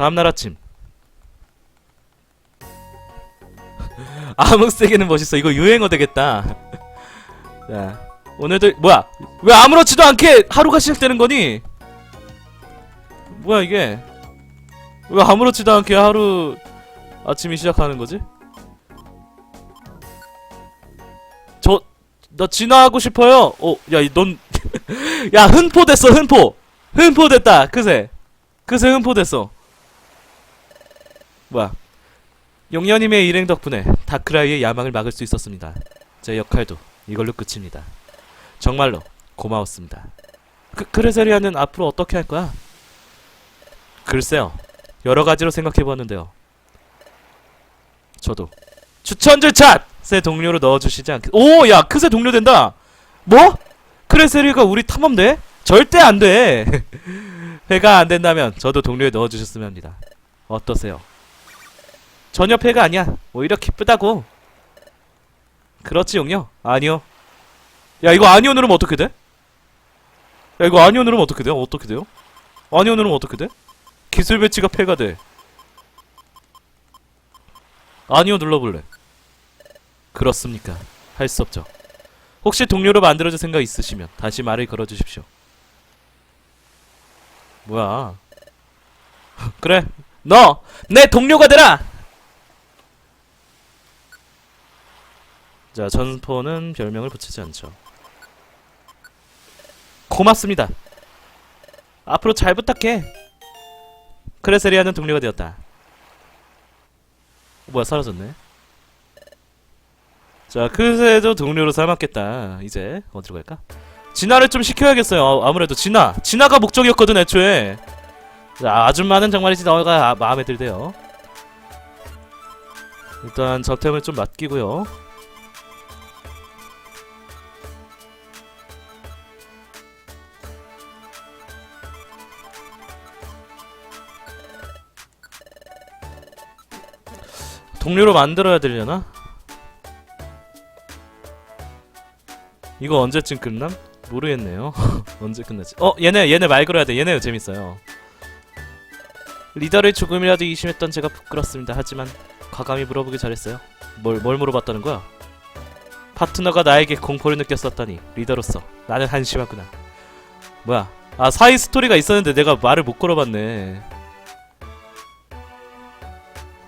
다음날 아침. 암흑세계는 멋있어. 이거 유행어 되겠다. 자 오늘도 뭐야? 왜 아무렇지도 않게 하루가 시작되는 거니? 뭐야 이게? 왜 아무렇지도 않게 하루 아침이 시작하는 거지? 저 나 진화하고 싶어요. 어 야 넌 야 흔포 됐어 흔포. 흔포 됐다 그새. 그새 흔포 됐어 뭐야 용녀님의 일행 덕분에 다크라이의 야망을 막을 수 있었습니다 제 역할도 이걸로 끝입니다 정말로 고마웠습니다 그, 크레세리아는 앞으로 어떻게 할 거야? 글쎄요 여러 가지로 생각해 보았는데요 저도 추천줄 찻 새 동료로 넣어주시지 않겠 오 야 크세 동료 된다 뭐? 크레세리가 우리 탐험대? 절대 안 돼 회가 안 된다면 저도 동료에 넣어주셨으면 합니다 어떠세요? 전혀 패가 아니야. 오히려 기쁘다고. 그렇지 용녀? 아니요. 야 이거 아니요 누르면 어떻게 돼? 야 이거 아니요 누르면 어떻게 돼요? 어떻게 돼요? 아니요 누르면 어떻게 돼? 기술 배치가 패가 돼. 아니요 눌러볼래. 그렇습니까? 할 수 없죠. 혹시 동료로 만들어줄 생각 있으시면 다시 말을 걸어주십시오. 뭐야? 그래, 너 내 동료가 되라. 자, 전포는 별명을 붙이지 않죠. 고맙습니다. 앞으로 잘 부탁해. 크레세리아는 동료가 되었다. 어, 뭐야, 사라졌네. 자, 크레세도 동료로 삼았겠다. 이제 어디로 갈까? 진화를 좀 시켜야겠어요. 아, 아무래도 진화. 진화가 목적이었거든, 애초에. 자, 아줌마는 정말이지 너가 아, 마음에 들대요. 일단 저템을 좀 맡기고요. 동료로 만들어야 되려나? 이거 언제쯤 끝남? 모르겠네요. 언제 끝나지? 어, 얘네 얘네 말 걸어야 돼. 얘네 재밌어요. 리더를 조금이라도 의심했던 제가 부끄럽습니다. 하지만 과감히 물어보기 잘했어요. 뭘, 뭘 물어봤다는 거야? 파트너가 나에게 공포를 느꼈었다니 리더로서 나는 한심하구나. 뭐야? 아 사이 스토리가 있었는데 내가 말을 못 걸어봤네.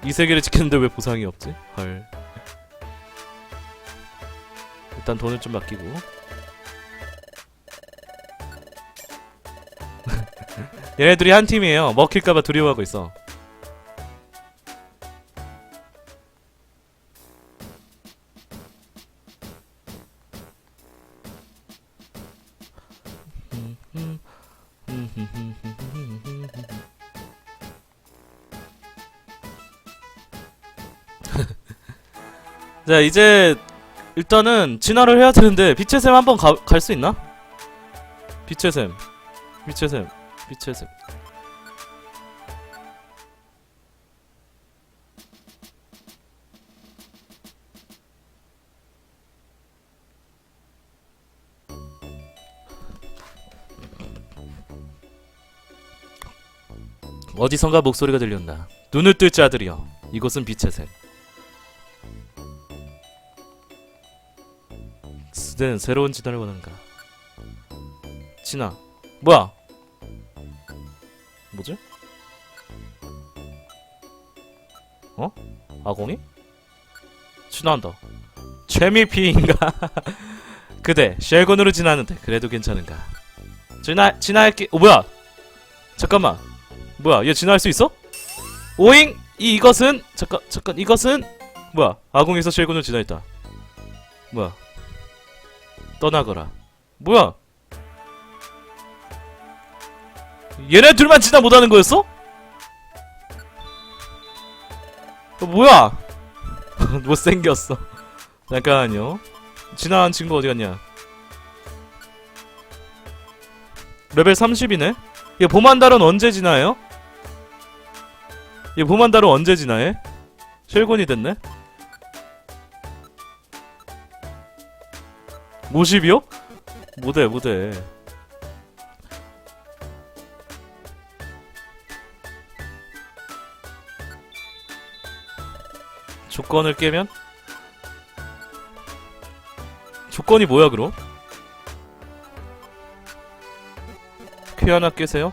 이 세계를 지켰는데 왜 보상이 없지? 헐. 일단 돈을 좀 맡기고. 얘네들이 한 팀이에요. 먹힐까봐 두려워하고 있어. 자 이제 일단은 진화를 해야 되는데 빛의 샘 한번 갈 수 있나? 빛의 샘 빛의 샘 빛의 샘. 어디선가 목소리가 들려온다. 눈을 뜰 자들이여 이곳은 빛의 샘 스는 새로운 진화를 원하는가? 진화 뭐야? 뭐지? 어? 아공이? 진화한다 최미피인가? 그대 쉘곤으로 진화하는데 그래도 괜찮은가? 진화 진화할게 어 뭐야? 잠깐만 뭐야 얘 진화할 수 있어? 오잉 이 이것은 잠깐 잠깐 이것은 뭐야 아공에서 쉘곤으로 진화했다 뭐야 떠나거라. 뭐야? 얘네 둘만 진화 못하는 거였어? 어, 뭐야? 못생겼어. 잠깐만요. 진화한 친구 어디 갔냐? 레벨 30이네? 얘 보만달은 언제 진화해요? 얘 보만달은 언제 진화해? 쉘곤이 됐네? 50이요? 못해 못해 조건을 깨면? 조건이 뭐야 그럼? 퀴 하나 깨세요?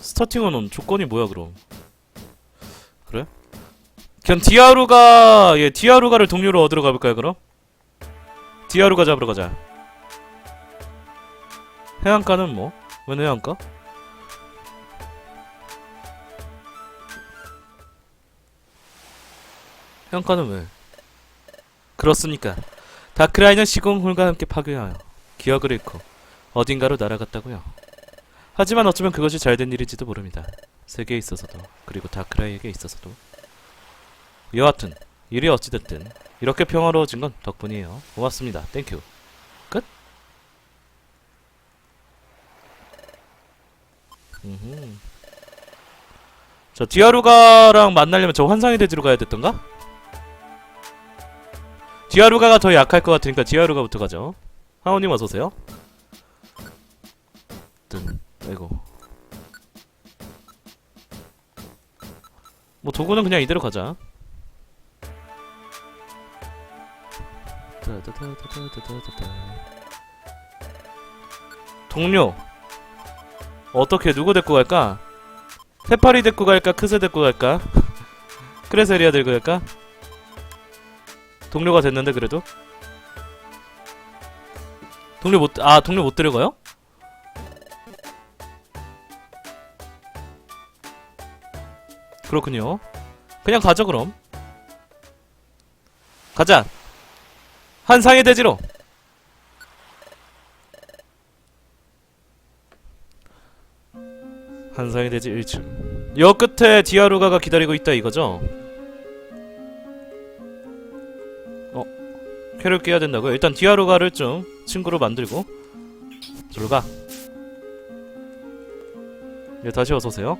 스타팅어는 조건이 뭐야 그럼? 그래? 그냥 디아루가 예 디아루가를 동료로 얻으러 가볼까요 그럼? 디아루가 잡으러 가자. 해안가는 뭐? 웬 해안가? 해안가는 왜? 그렇습니까? 다크라이는 시공홀과 함께 파괴하여 기억을 잃고 어딘가로 날아갔다고요. 하지만 어쩌면 그것이 잘된 일일지도 모릅니다. 세계에 있어서도 그리고 다크라이에게 있어서도 여하튼 일이 어찌됐든 이렇게 평화로워진 건 덕분이에요. 고맙습니다. 땡큐. 끝? 음흠. 저 디아루가랑 만나려면 저 환상의 대지로 가야 됐던가? 디아루가가 더 약할 것 같으니까 디아루가부터 가죠. 하오님 어서 오세요. 뜬. 아이고. 뭐 도구는 그냥 이대로 가자. 동료 어떻게 누구 데리고 갈까? 세파리 데리고 갈까? 크세 데리고 갈까? 크레세리아 데리고 갈까? 동료가 됐는데 그래도 동료 못, 아 동료 못 데려가요? 그렇군요 그냥 가죠 그럼 가자 한상의 대지로. 한상의 대지 1층. 여 끝에 디아루가가 기다리고 있다 이거죠? 어? 캐를 깨야 된다고요? 일단 디아루가를 좀 친구로 만들고. 저로 가. 예, 다시 어서오세요.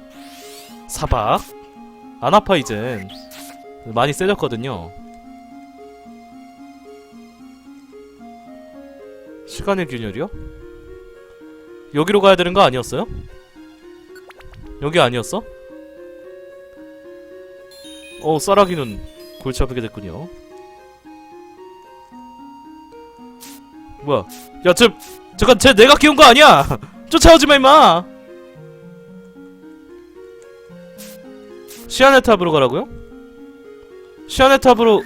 사박. 안 아파 이젠. 많이 세졌거든요 시간의 균열이요? 여기로 가야 되는 거 아니었어요? 여기 아니었어? 어, 쌀아기는 골치 아프게 됐군요. 뭐야? 야, 쟤, 잠깐, 쟤 내가 키운 거 아니야! 쫓아오지 마, 임마! 시아네 탑으로 가라고요? 시아네 탑으로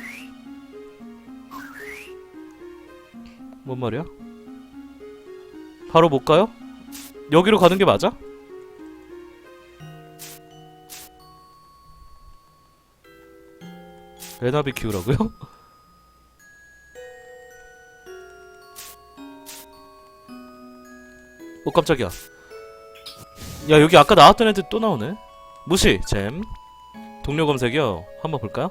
뭔 말이야? 바로 못 가요? 여기로 가는 게 맞아? 레나비 키우라고요? 어 깜짝이야 야 여기 아까 나왔던 애들 또 나오네 무시 잼 동료 검색이요 한번 볼까요?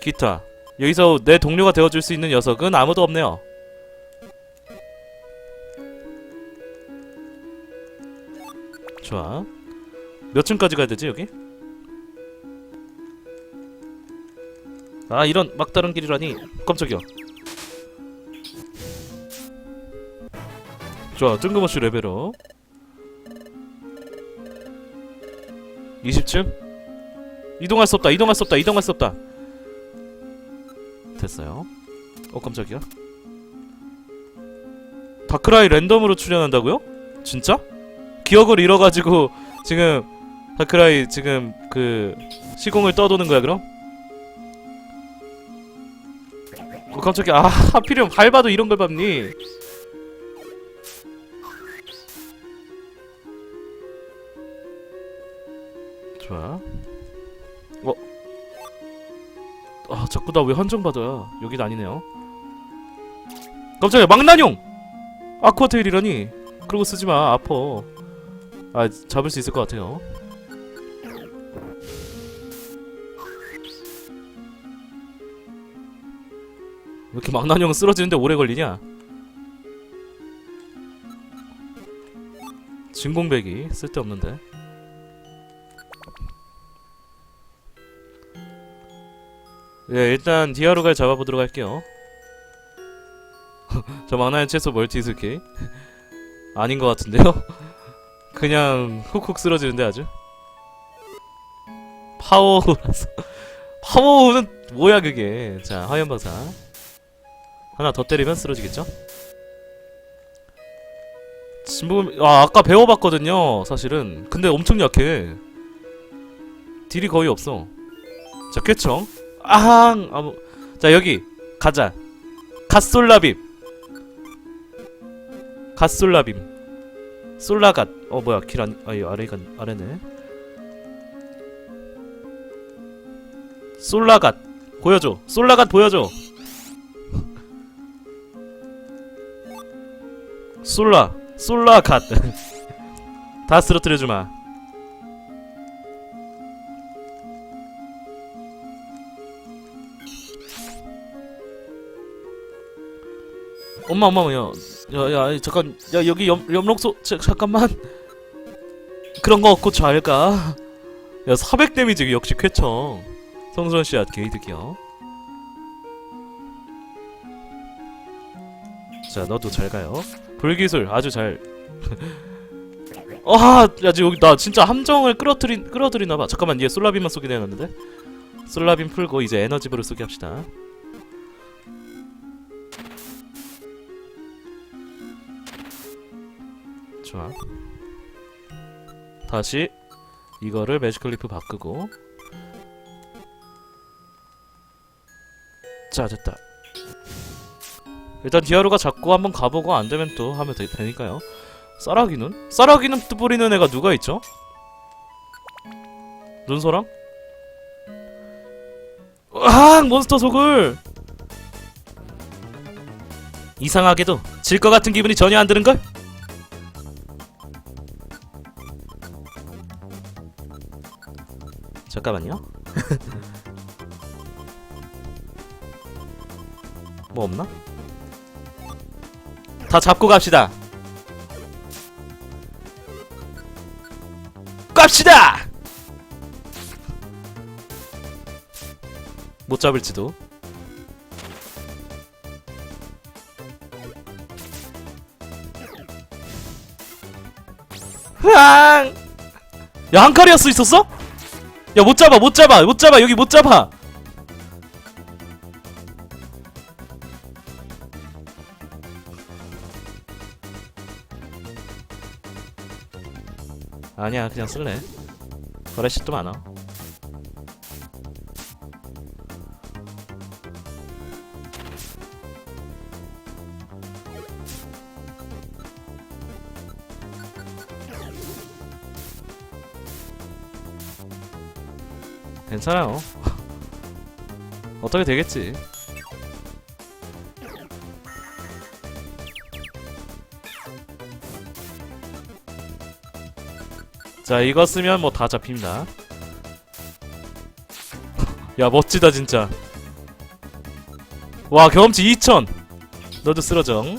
기타 여기서 내 동료가 되어줄 수 있는 녀석은 아무도 없네요 좋아. 몇 층까지 가야 되지 여기? 아 이런 막다른 길이라니. 깜짝이야. 좋아 뜬금없이 레벨업. 20층 이동할 수 없다 이동할 수 없다 이동할 수 없다. 됐어요. 어 깜짝이야. 다크라이 랜덤으로 출연한다고요? 진짜? 기억을 잃어가지고 지금 다크라이 지금 그 시공을 떠도는 거야 그럼? 어 깜짝이야. 아 하필이면 밟아도 이런 걸 밟니? 좋아. 어? 아 자꾸 나 왜 한정받아야? 여긴 아니네요. 깜짝이야. 망나뇽! 아쿠아테일이라니? 그러고 쓰지마. 아퍼 아 잡을 수 있을 것 같아요 왜 이렇게 망나뇽은 쓰러지는데 오래 걸리냐? 진공배기 쓸데없는데 예 일단 디아루갈 잡아보도록 할게요 저 망나뇽 채소 멀티 스킬 아닌 것 같은데요? 그냥 훅훅 쓰러지는데 아주? 파워라서. 파워는 뭐야 그게? 자 화염방사. 하나 더 때리면 쓰러지겠죠? 진범 아 아까 배워봤거든요 사실은. 근데 엄청 약해. 딜이 거의 없어. 자 쾌청. 아항! 아무 자 여기. 가자. 갓솔라빔. 갓솔라빔 솔라갓. 어 뭐야 길 안.. 아이 아래가 아래네. 솔라갓. 보여줘. 솔라갓 보여줘. 솔라. 솔라갓. 다 쓰러뜨려주마 엄마 엄마 야, 야, 야 잠깐 야 여기 염, 염록소 자, 잠깐만 그런 거 없고 잘가 야 400 데미지 역시 쾌청 성수원 씨앗 게이득이요 자 너도 잘 가요 불기술 아주 잘 아, 야, 지금 여기 나 진짜 함정을 끌어들인 끌어들이나 봐. 잠깐만, 얘 솔라빔만 쏘게 되었는데. 솔라빔 풀고 이제 에너지브를 쏘게 합시다. 좋아. 다시 이거를 매지컬리프 바꾸고. 자, 됐다. 일단 디아루가 잡고 한번 가보고 안 되면 또 하면 되, 되니까요. 쌀아기는? 쌀아기는 뿌리는 애가 누가 있죠? 눈소랑? 아 몬스터 속을 이상하게도 질 것 같은 기분이 전혀 안 드는걸? 잠깐만요 뭐 없나? 다 잡고 갑시다 갑시다! 못 잡을지도. 흐앙! 야, 한카리아스 있었어? 야, 못 잡아, 못 잡아, 못 잡아, 여기 못 잡아! 아니야, 그냥 쓸래. 거래식도 많아. 괜찮아요. 어떻게 되겠지. 자, 이거 쓰면 뭐 다 잡힙니다. 야, 멋지다, 진짜. 와, 경험치 2000! 너도 쓰러져.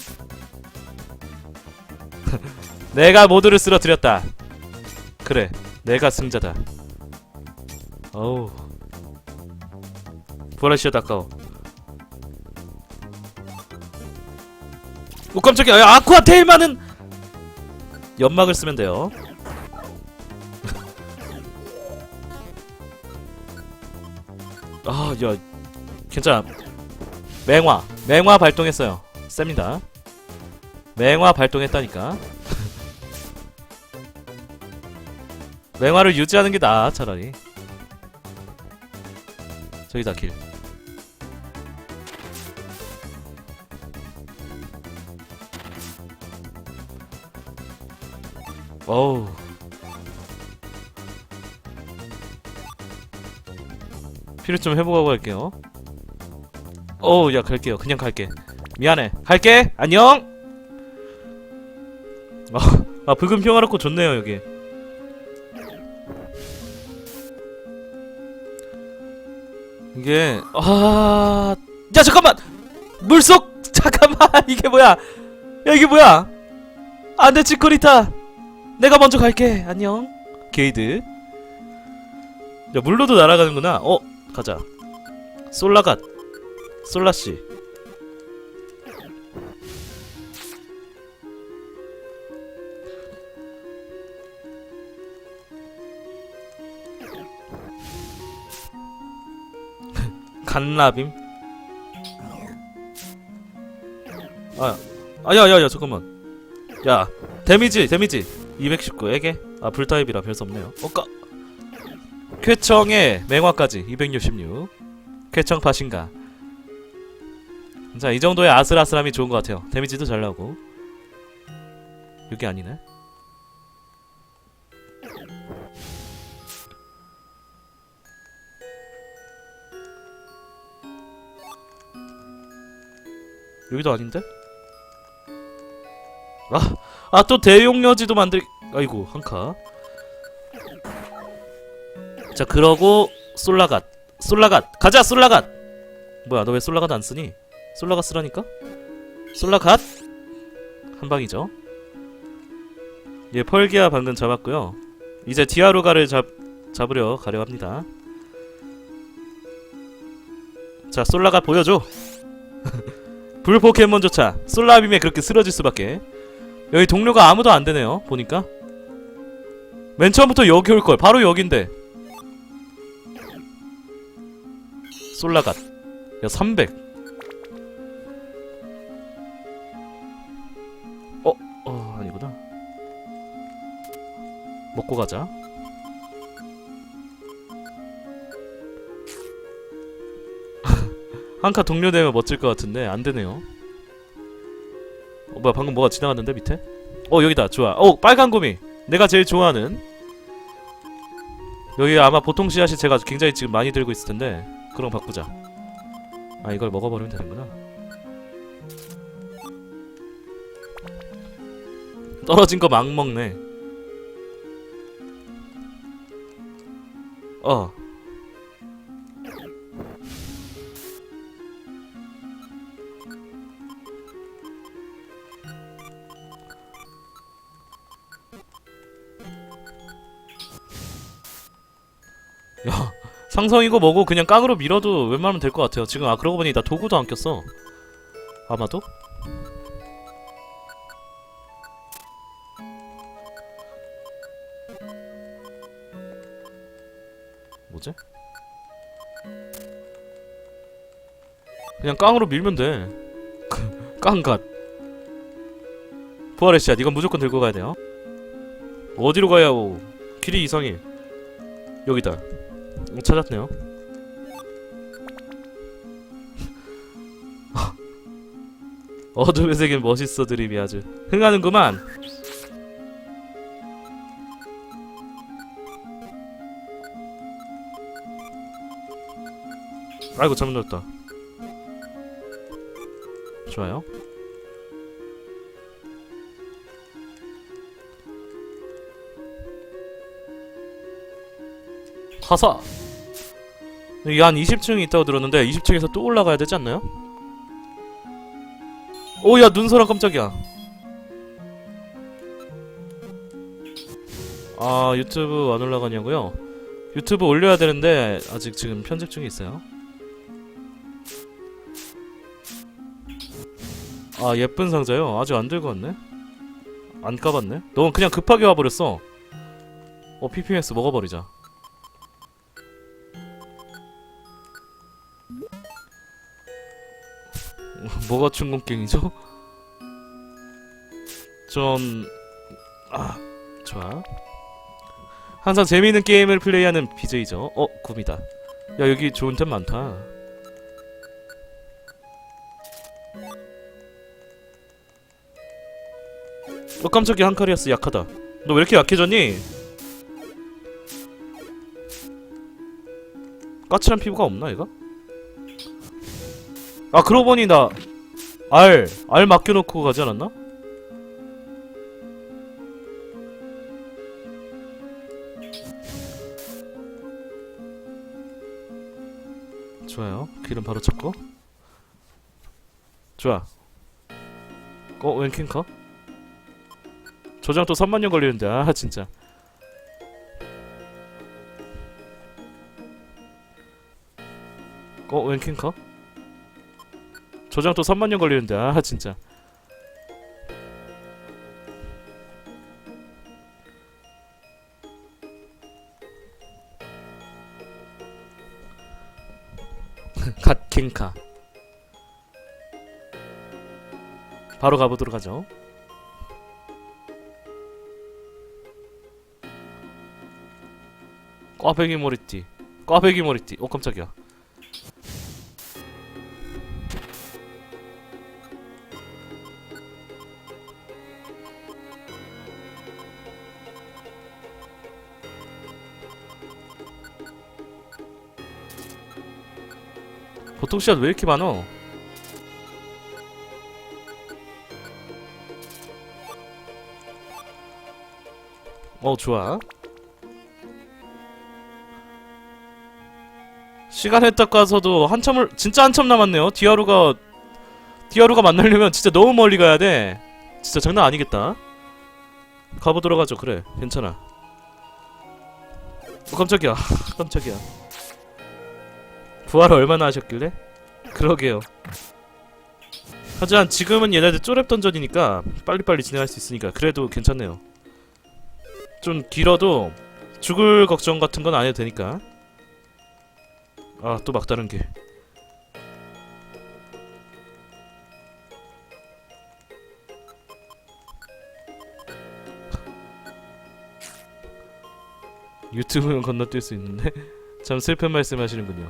내가 모두를 쓰러뜨렸다. 그래, 내가 승자다. 어우. 부활하시오, 아까워. 오, 깜짝이야. 야, 아쿠아 테일만은! 연막을 쓰면 돼요. 아, 야, 괜찮아. 맹화, 맹화 발동했어요. 셉니다. 맹화 발동했다니까. 맹화를 유지하는 게 나아, 차라리. 저기다 길. 어우. 필요 좀 해보고 갈게요. 어우, 야, 갈게요. 그냥 갈게. 미안해. 갈게! 안녕! 아, 아 붉은 평화롭고 좋네요, 여기. 이게, 아, 야, 잠깐만! 물속! 잠깐만! 이게 뭐야! 야, 이게 뭐야! 안 돼, 치코리타! 내가 먼저 갈게. 안녕. 게이드. 야, 물로도 날아가는구나. 어, 가자. 솔라갓. 솔라씨. 간라빔 아, 아, 야, 야, 야, 잠깐만. 야, 데미지, 데미지. 219에게? 아, 불타입이라 별 수 없네요. 어, 까. 쾌청의 맹화까지 266. 쾌청 파신가. 자, 이 정도의 아슬아슬함이 좋은 것 같아요. 데미지도 잘 나오고. 이게 아니네. 여기도 아닌데? 아, 아 또 대용여지도 만들. 아이고 한 카. 자 그러고 솔라갓, 솔라갓, 가자 솔라갓. 뭐야 너 왜 솔라갓 안 쓰니? 솔라갓 쓰라니까? 솔라갓 한 방이죠. 예 펄기아 방금 잡았고요. 이제 디아루가를 잡 잡으려 가려 합니다. 자 솔라갓 보여줘. 불 포켓몬조차 솔라빔에 그렇게 쓰러질 수밖에. 여기 동료가 아무도 안 되네요. 보니까 맨 처음부터 여기 올 걸. 바로 여긴데. 솔라갓. 야 300. 어, 어 아니구나. 먹고 가자. 한카 동료 되면 멋질 것 같은데 안 되네요. 어, 뭐야 방금 뭐가 지나갔는데 밑에? 어 여기다 좋아. 어 빨간 구미. 내가 제일 좋아하는. 여기 아마 보통 씨앗이 제가 굉장히 지금 많이 들고 있을 텐데 그럼 바꾸자. 아 이걸 먹어버리면 되는구나. 떨어진 거 막 먹네. 어. 상성이고 뭐고 그냥 깡으로 밀어도 웬만하면 될 것 같아요. 지금 아 그러고 보니 나 도구도 안 꼈어. 아마도? 뭐지? 그냥 깡으로 밀면 돼. 깡갓. 부활의 씨앗 이건 무조건 들고 가야 돼요. 어디로 가야 오? 길이 이상해. 여기다. 어, 찾았네요. 어둠의 세계 멋있어 드림이 아주 흥하는구만. 아이고 눌렀다. 좋아요. 하사. 여기 한 20층이 있다고 들었는데 20층에서 또 올라가야 되지 않나요? 오야 눈사람 깜짝이야 아 유튜브 안 올라가냐고요? 유튜브 올려야 되는데 아직 지금 편집 중에 있어요 아 예쁜 상자요? 아직 안 들고 왔네? 안 까봤네? 너 그냥 급하게 와버렸어 어 PPS 먹어버리자 뭐가 충공갱이죠? 좀... 아... 좋아 항상 재미있는 게임을 플레이하는 BJ죠 어? 굽이다 야 여기 좋은 템 많다 어 깜짝이야 한카리아스 약하다 너 왜 이렇게 약해졌니? 까칠한 피부가 없나 얘가? 아 그러고 보니 나 알, 알 맡겨놓고 가지 않았나? 좋아요 기름 바로 찾고 좋아 어? 웬 킹커? 저장 또 3만년 걸리는데 아 진짜 어? 웬 킹커? 저장 또 3만년 걸리는데 아 진짜. 갓킹카. 바로 가보도록 하죠. 꽈배기 머리띠. 꽈배기 머리띠. 오 깜짝이야 씨앗 왜 이렇게 많어? 어 좋아. 시간 했딱 가서도 한참을 진짜 한참 남았네요. 디아루가 디아루가 만나려면 진짜 너무 멀리 가야 돼. 진짜 장난 아니겠다. 가보도록 하죠. 그래 괜찮아. 어, 깜짝이야. 깜짝이야. 부활 얼마나 하셨길래? 그러게요. 하지만 지금은 얘네들 쪼렙 던전이니까 빨리빨리 진행할 수 있으니까 그래도 괜찮네요. 좀 길어도 죽을 걱정 같은 건 안 해도 되니까. 아 또 막다른 길 유튜브는 건너뛸 수 있는데? 참 슬픈 말씀 하시는군요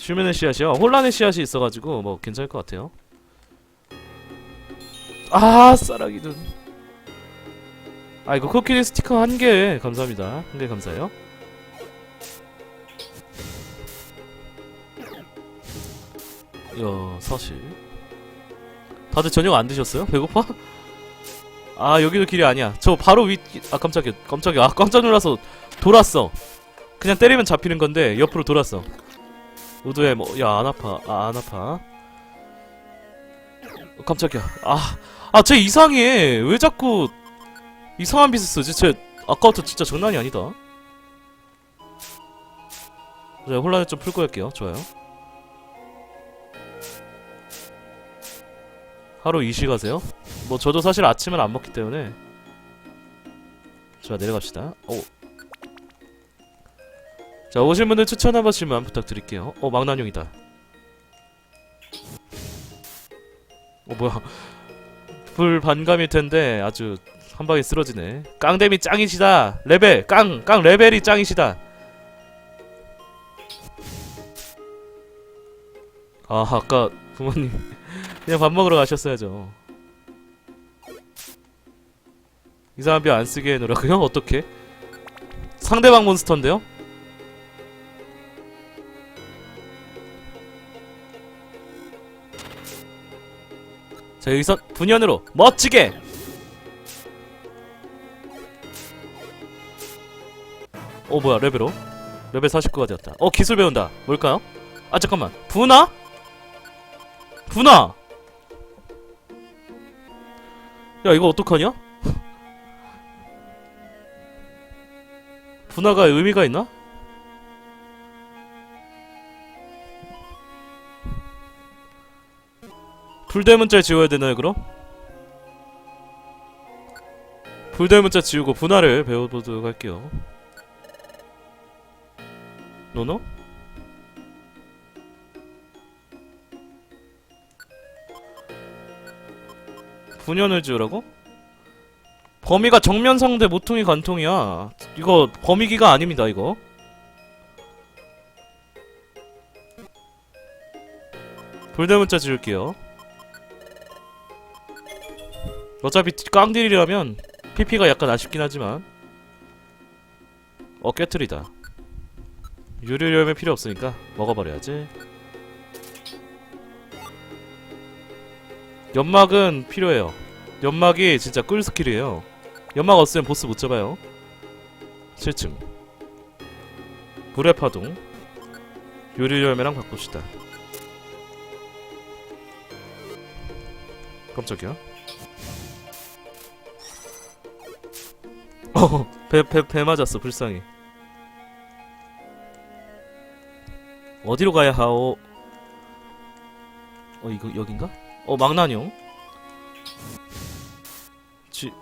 슈면의 씨앗이요? 혼란의 씨앗이 있어가지고 뭐 괜찮을 것 같아요. 아 싸라기는 아 이거 코끼리 스티커 한 개. 감사합니다. 한 개 감사해요. 야 사실. 다들 저녁 안 드셨어요? 배고파? 아 여기도 길이 아니야. 저 바로 위.. 아 깜짝이야. 깜짝이야. 아 깜짝 놀라서 돌았어. 그냥 때리면 잡히는 건데 옆으로 돌았어 우도에 뭐 야 안 아파. 아 안 아파. 어, 깜짝이야. 아 아 쟤 이상해. 왜 자꾸 이상한 빛을 쓰지? 쟤 아까부터 진짜 장난이 아니다. 자 혼란을 좀 풀고 할게요. 좋아요. 하루 이시 가세요? 뭐 저도 사실 아침은 안 먹기 때문에. 자 내려갑시다. 오. 자 오신 분들 추천 한 번씩만 부탁드릴게요 어 망나뇽이다 어 뭐야 불 반감일 텐데 아주 한 방에 쓰러지네 깡댐이 짱이시다 레벨 깡! 깡 레벨이 짱이시다 아 아까 부모님 그냥 밥 먹으러 가셨어야죠 이상한 뼈 안 쓰게 해놓으라고요? 어떻게? 상대방 몬스터인데요? 자 여기서 분연으로 멋지게 어 뭐야 레벨로 레벨 49가 되었다 어 기술 배운다 뭘까요? 아 잠깐만 분화? 분화 야 이거 어떡하냐? 분화가 의미가 있나? 불대문자 지워야 되나요 그럼? 불대문자 지우고 분화를 배워보도록 할게요 노노? 분연을 지우라고? 범위가 정면 상대 모퉁이 관통이야 이거 범위기가 아닙니다 이거 불대문자 지울게요 어차피 깡딜이라면 PP가 약간 아쉽긴 하지만 어 깨트리다. 유리 열매 필요 없으니까 먹어버려야지. 연막은 필요해요. 연막이 진짜 꿀 스킬이에요. 연막 없으면 보스 못 잡아요. 7층. 불의 파동. 유리 열매랑 바꿉시다. 깜짝이야 어, 배, 배, 배 맞았어, 불쌍히. 어디로 가야 하오? 어, 이거, 여긴가? 어, 망나뇽. 지,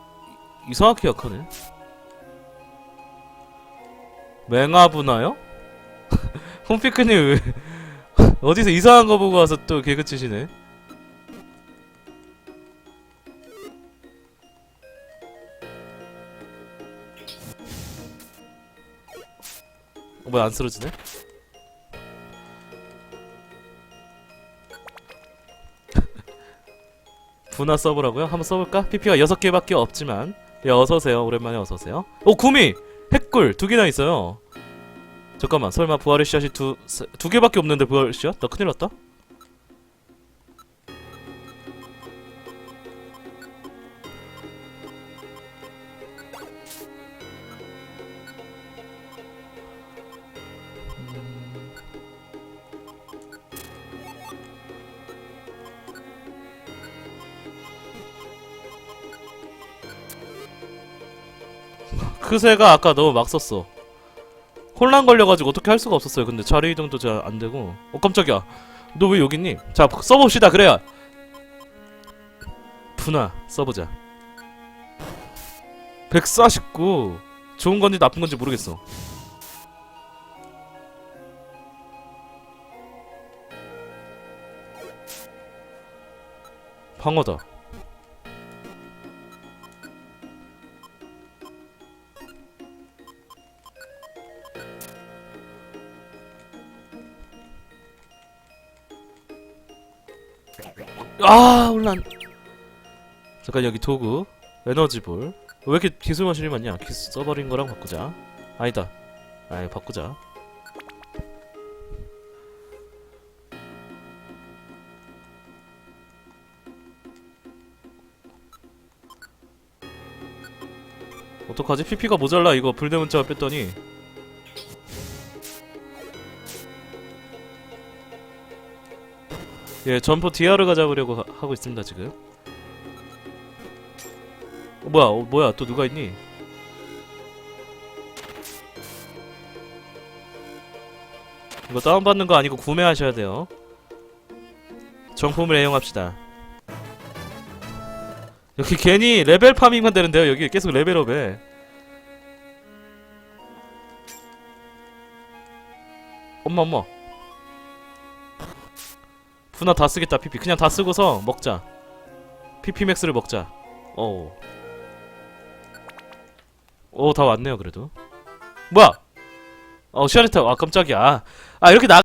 이상하게 약하네. 맹아부나요? 홈피크님 왜 어디서 이상한 거 보고 와서 또 개그 치시네 어, 뭐야 안 쓰러지네? 분화 써보라고요? 한번 써볼까? PP가 6개밖에 없지만 예 어서오세요 오랜만에 어서오세요 오 구미! 핵꿀 두 개나 있어요 잠깐만 설마 부활의 씨앗이 두, 세- 두 개밖에 없는데 부활의 씨앗? 나 큰일 났다 그 새가 아까 너무 막 썼어. 혼란 걸려가지고 어떻게 할 수가 없었어요. 근데 자리 이동도 잘 안 되고. 어 깜짝이야. 너 왜 여기 있니? 자 써봅시다 그래야. 분화 써보자. 149 좋은 건지 나쁜 건지 모르겠어. 방어다 아 혼란. 잠깐 여기 도구 에너지볼. 왜 이렇게 기술 마실이 많냐? 기술 써버린 거랑 바꾸자. 아니다. 아이 바꾸자. 어떡하지? PP가 모자라. 이거 불대문자 뺐더니 예, 점포 DR가 잡으려고 하, 하고 있습니다 지금. 어, 뭐야, 어, 뭐야, 또 누가 있니? 이거 다운받는 거 아니고 구매하셔야 돼요. 정품을 애용합시다. 여기 괜히 레벨 파밍만 되는데요. 여기 계속 레벨업해. 엄마 엄마. 분화 다 쓰겠다 PP 그냥 다 쓰고서 먹자. PP 맥스를 먹자. 어우 오다 왔네요 그래도. 뭐야? 어 시아리타 아 깜짝이야. 아 이렇게 나